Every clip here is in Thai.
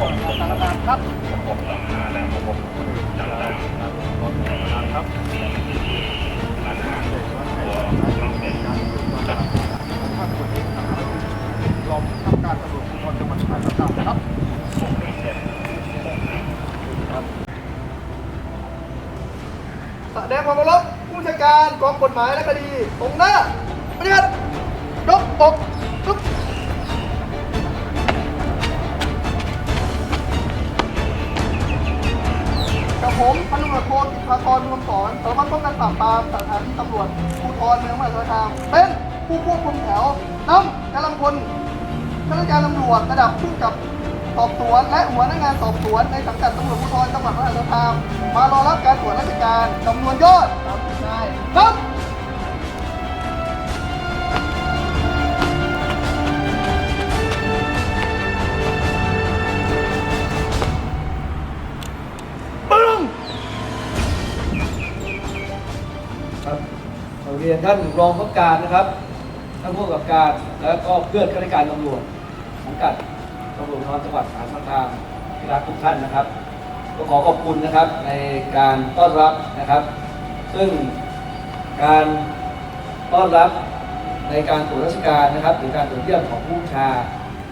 ผมสารการครับผมสารการแล้วผมสารการครับรถสารการครับรองผู้กำกับการตำรวจภูธรจังหวัดมหารคามครับแสดงความเคารพผู้จัดการกองกฎหมายและคดีตรงหน้าปฏิบัติยกอก ผมพันตำรวจโทกิตาธรรวมสอนสารวัตรป้องกันปราบปรามสถานีตำรวจภูธรเมืองมหาสารคามเป็นผู้ควบคุมแถวนำกำลังพลข้าราชการตำรวจระดับผู้กับสอบสวนและหัวหน้างานสอบสวนในสังกัดตำรวจภูธรจังหวัดมหาสารคามมารอรับการตรวจราชการจำนวนยอดครับปึ้ เรียนท่านรองผู้การนะครับท่านผู้กำกับการและก็เพื่อนข้าราชการตำรวจสังกัดตำรวจภูธรจังหวัดสารคามที่รักทุกท่านนะครับ ก็ขอขอบคุณนะครับในการต้อนรับนะครับ ซึ่งการต้อนรับในการตรวจราชการนะครับหรือการตรวจเยี่ยมของผู้ชา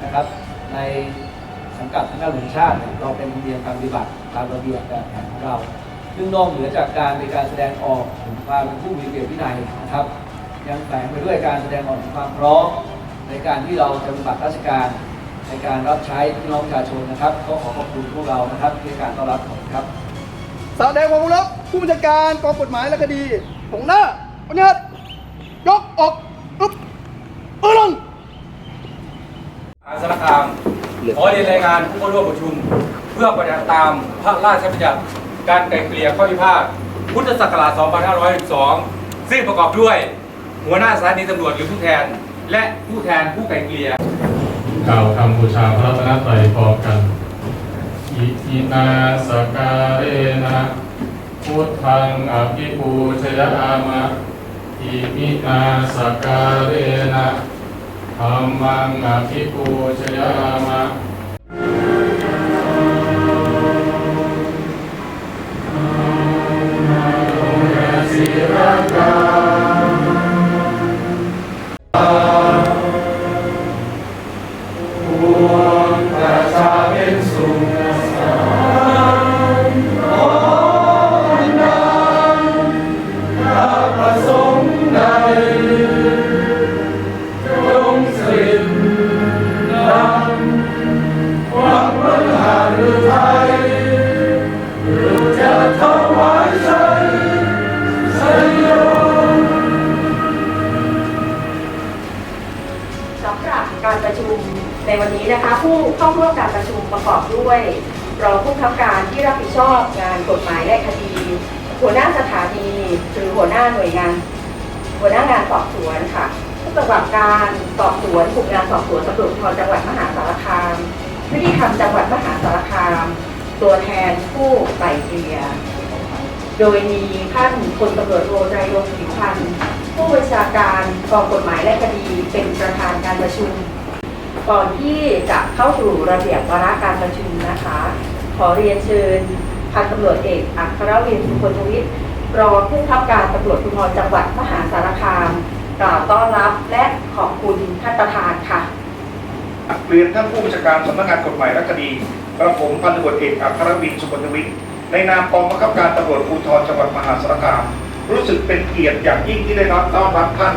นะครับ ในสังกัดทางการหลวงชาติเนี่ยเราเป็นธรรมเนียมการปฏิบัติตามระเบียบแบบแผนของเรา ซึ่งนอกเหนือจากการในการแสดงออกถึงความเป็นผู้มีระเบียบวินัยนะครับ ยังแฝงไปด้วยการแสดงออกถึงความพร้อมในการที่เราจะปฏิบัติราชการในการรับใช้พี่น้องประชาชนนะครับ ก็ขอขอบคุณพวกเรานะครับที่ให้การต้อนรับขอบคุณครับแสดงความเคารพผู้บัญชาการกองกฎหมายและคดีตรงหน้าปฏิบัติยกอกปึ๊บปึ้งมหาสารคามขอเรียนรายงานผู้เข้าร่วมประชุม เพื่อปฏิบัติตามพระราชบัญญัติ การไกล่เกลี่ยข้อพิพาทพุทธศักราช 2512 ซึ่งประกอบด้วย หัวหน้าสถานีตำรวจหรือผู้แทน และผู้แทนผู้ไกล่เกลี่ยกล่าวคำบูชาพระรัตนตรัยพร้อมกัน อิทินาสการเรนะพุทธังอภิปูชยามะอิมินาสการเรนะธรรมังอภิปูชยามะ ศิ ในวันนี้นะคะผู้เข้าร่วมการประชุมประกอบด้วยรองผู้บังคับการที่รับผิดชอบงานกฎหมายและคดี หัวหน้าสถานีหรือหัวหน้าหน่วยงาน หัวหน้างานสอบสวนค่ะ ผู้ประกอบการสอบสวนกลุ่มงานสอบสวนตำรวจภูธรจังหวัดมหาสารคามยุติธรรมจังหวัดมหาสารคาม ตัวแทนผู้ไกล่เกลี่ยโดยมีท่านพลตำรวจโทไตรรงผิวพันธ์ผู้บัญชาการกองกฎหมายและคดีเป็นประธานการประชุม ก่อนที่จะเข้าสู่ระเบียบวาระการประชุมนะคะ ขอเรียนเชิญพันตำรวจเอกอัครวินสุพลทวิทย์รองผู้บังคับการตำรวจภูธรจังหวัดมหาสารคามกล่าวต้อนรับและขอบคุณท่านประธานค่ะเรียนท่านผู้บัญชาการสำนักงานกฎหมายและคดีกระผมพันตำรวจเอกอัครวินสุวรรณวิทย์ในนามกองบังคับการตำรวจภูธรจังหวัดมหาสารคาม รู้สึกเป็นเกียรติอย่างยิ่งที่ได้รับต้อนรับท่าน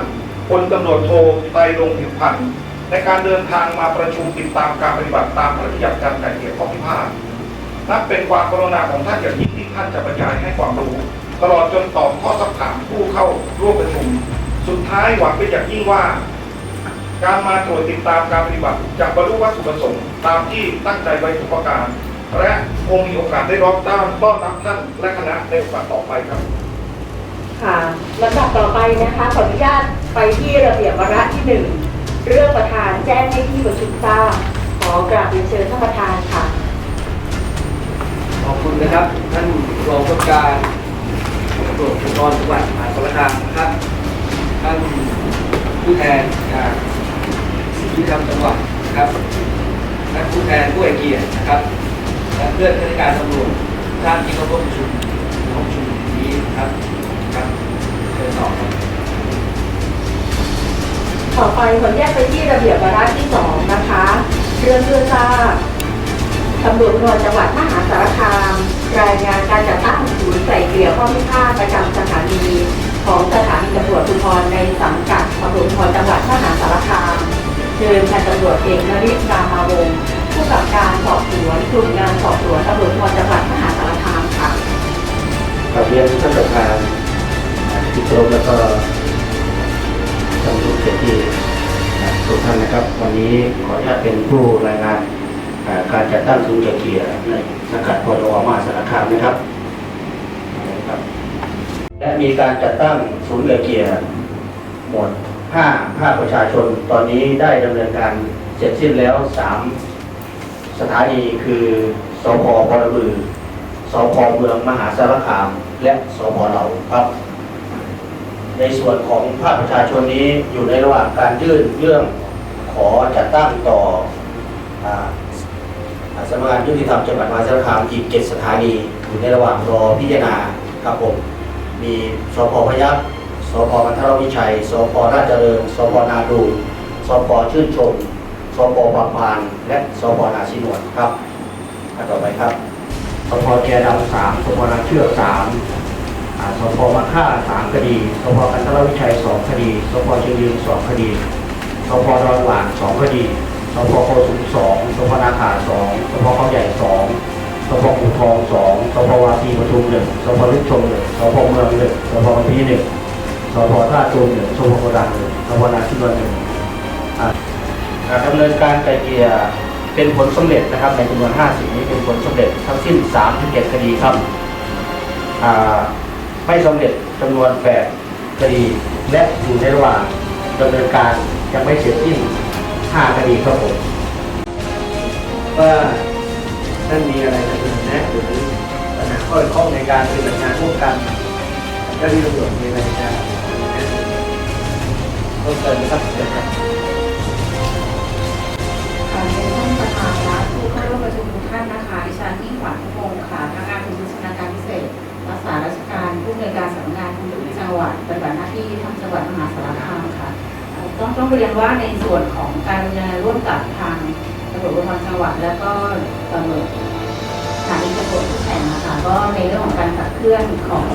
พลตำรวจโทไตรรงค์ผิวพันธ์ ในการเดินทางมาประชุมติดตามการปฏิบัติตามพระราชบัญญัติการไก่เกลี่ยข้อพิพาทนับเป็นความกรุณาของท่านอย่างยิ่งที่ท่านจะบรรยายให้ความรู้ ตลอดจนตอบข้อสักถามผู้เข้าร่วมประชุม สุดท้ายหวังเป็นอย่างยิ่งว่า การมาตรวจติดตามการปฏิบัติจะบรรลุวัตถุประสงค์ตามที่ตั้งใจไว้ทุกประการ และคงมีโอกาสได้รับต้อนต้อนรับท่านและคณะในโอกาสต่อไปครับ ค่ะลำดับต่อไปนะคะขออนุญาตไปที่ระเบียบวาระที่หนึ่ง เรื่องประธานแจ้งให้ที่ประชุมทราบขอกราบเรียนเชิญท่านประธานค่ะ ขอบคุณนะครับ ท่านรองผู้การตำรวจภูธรจังหวัดมหาสารคามนะครับ ท่านผู้แทนจากยุติธรรมจังหวัดนะครับและผู้แทนผู้ไอเกียรตินะครับและเพื่อนข้าราชการตำรวจท่านที่เข้าร่วมประชุมของประชุมนี้นะครับครับเชิญต่อครับ ต่อไปขออนุญาตไปที่ระเบียบวาระที่สองนะคะ เรื่องเพื่อทราบตำรวจภูธรจังหวัดมหาสารคาม รายงานการจัดตั้งศูนย์ไกล่เกลี่ยข้อพิพาทประจำสถานีของสถานีตำรวจภูธรในสังกัดตำรวจภูธรจังหวัดมหาสารคามเชิญพันตำรวจเอกนริศรามาวงศ์ผู้กำกับการสอบสวนกลุ่มงานสอบสวนตำรวจภูธรจังหวัดมหาสารคามค่ะกราบเรียนท่านประธานที่เคารแล้วก็ เกียรติทุกท่านนะครับ วันนี้ขออนุญาตเป็นผู้รายงานการจัดตั้งศูนย์เกลี่ยในสังกัดพลวมาสารคามนะครับและมีการจัดตั้งศูนย์ไกลเกลี่ยหมด5ภาคประชาชน ตอนนี้ได้ดำเนินการเสร็จสิ้นแล้ว 3 สถานีคือสพบรบือสพเมืองมหาสารคาม และสพเราครับ ในส่วนของภาคประชาชนนี้อยู่ในระหว่างการยื่นเรื่องขอจัดตั้งต่ออสำนักงานยุติธรรมจังหวัดมหาสารคามอีกเจ็ดสถานีอยู่ในระหว่างรอพิจารณาครับผมมีสพพยัคฆ์สพบรรทรวิชัยสพราชเจริญสพนาดูนสพชื่นชมสพปากพานและสพนาชินวนครับต่อไปครับสพแกดำสามสพนาเชือกสาม สพมาค่าสามคดีสพกันทรวิชัยสองคดีสพเชียงยืนสองคดีสพดอนหวานสองคดีสพโคสุมสองสพนาขาสองสพเขาใหญ่สองสพอูทองสองสพวาปีปทุมหนึ่งสพลึกชมหนึ่งสพเมืองหนึ่งสพวันพีหนึ่งสพท่าตูมหนึ่งสพโกดังหนึ่งสพนาชินวนหนึ่งการดำเนินการไกลเกลี่ยเป็นผลสำเร็จนะครับในจำนวน 50 นี้เป็นผลสำเร็จทั้งสิ้น 37 คดีครับอ่า ไม่สำเร็จจำนวน8คดี และอยู่ในระหว่างดำเนินการยังไม่เสร็จสิ้น5คดีครับผมว่าท่านมีอะไรจะเสนอแนะหรือปัญหาข้อข้องในการปฏิบัติงานร่วมกันเจ้าที่ตำรวจมีอะไรจะเพิ่มเติมไหมครับเชิญครับในท่านประธานและผู้เข้าร่วมประชุมทุกท่านนะคะดิฉันยิ่งขวัญทุกงค่ะพนักงาน ผู้อำนการสำนักงานคุณจังหวัดปฏิบัติหน้าที่ทางจังหวัดมหาสารคามค่ะต้องต้องเรียนว่าในส่วนของการดำเนินร่วมกับทางตำรวจภูธรจังหวัด และก็ตำรวจสถานีตำรวจทุกแห่งนะคะก็ในเรื่องของการขับเคลื่อนของ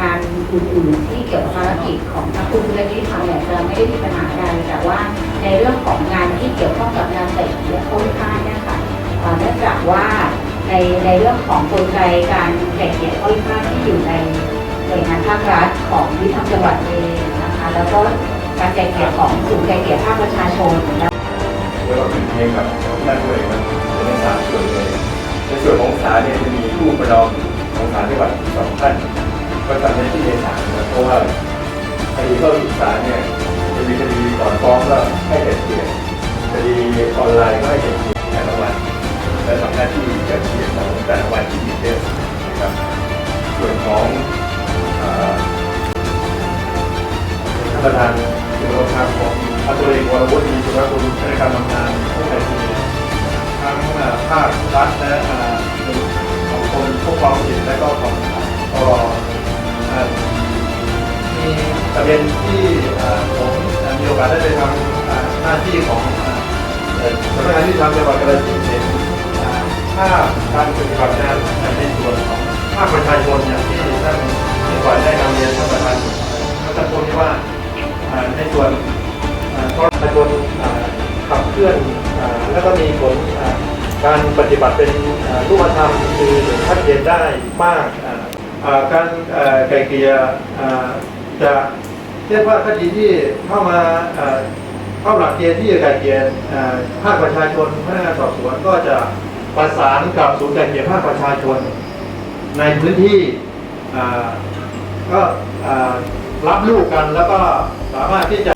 งานอื่นๆที่เกี่ยวกับภารกิจของทางคุณและที่ทำเนี่ยจะไม่ได้มีปัญหาใดแต่ว่าในเรื่องของงานที่เกี่ยวข้องกับงานแต่งและโควิด5เนี่ยค่ะเนื่องจากว่าในในเรื่องของกลไกการแข่งเกียรติโควิด5ที่อยู่ใน หน่วยงานภาครัฐของวิทยจังหวัดเองนะคะ แล้วก็การแข่งเกียรของศูนย์แข่งเกียรภาคประชาชนแล้วก็เป็นเพลงกับท่านด้วยครับเป็นสามส่วนเลยในส่วนของศาลเนี่ยจะมีผู้ประนอมของศาลจังหวัดสองท่านก็ทำในที่ในศาลนะเพราะว่าคดีเข้าสู่ศาลเนี่ยจะมีคดีก่อนฟ้องก็ให้ไก่เกลี่ยคดีออนไลน์ก็ให้ไก่เกลี่ยแต่ละวันและทำหน้าที่ไก่เกลี่ยของแต่ละวันที่มีเรื่องนะครับส่วนของ ท่านประธานอยู่ในทางของพันตำรวจเอกวรวุฒิมีสุรคุณในการทำงานผู้ใหญ่ที่ทั้งภาครัฐและเอ่อของกควบคุมสิทธิ์และก็ของตรเอ่อมีประเด็นที่ผมอ่อมีโอกาสได้ไปทำหน้าที่ของสำนักงานที่ทำจังหวัดกาฬสินธุ์เห็นภาพการปฏิบัติงานในส่วนของภาคประชาชนอย่างที่ท่าน ก่อนได้นำเรียนท่านประธานเมื่อสักครู่นี้ว่าในส่วนอ่าประชาชนขับเคลื่อนแล้วก็มีผลการปฏิบัติเป็นรูปธรรมคือชัดเจนได้มากการไกลเกลี่ยจะเรียกว่าคดีที่เข้ามาเข้าหลักเกณฑ์ที่ไกลเกลี่ยภาคประชาชนพนักงานสอบสวนก็จะประสานกับศูนย์ไกลเกลี่ยภาคประชาชน ในพื้นที่ ก็รับลูกกันแล้วก็สามารถที่จะ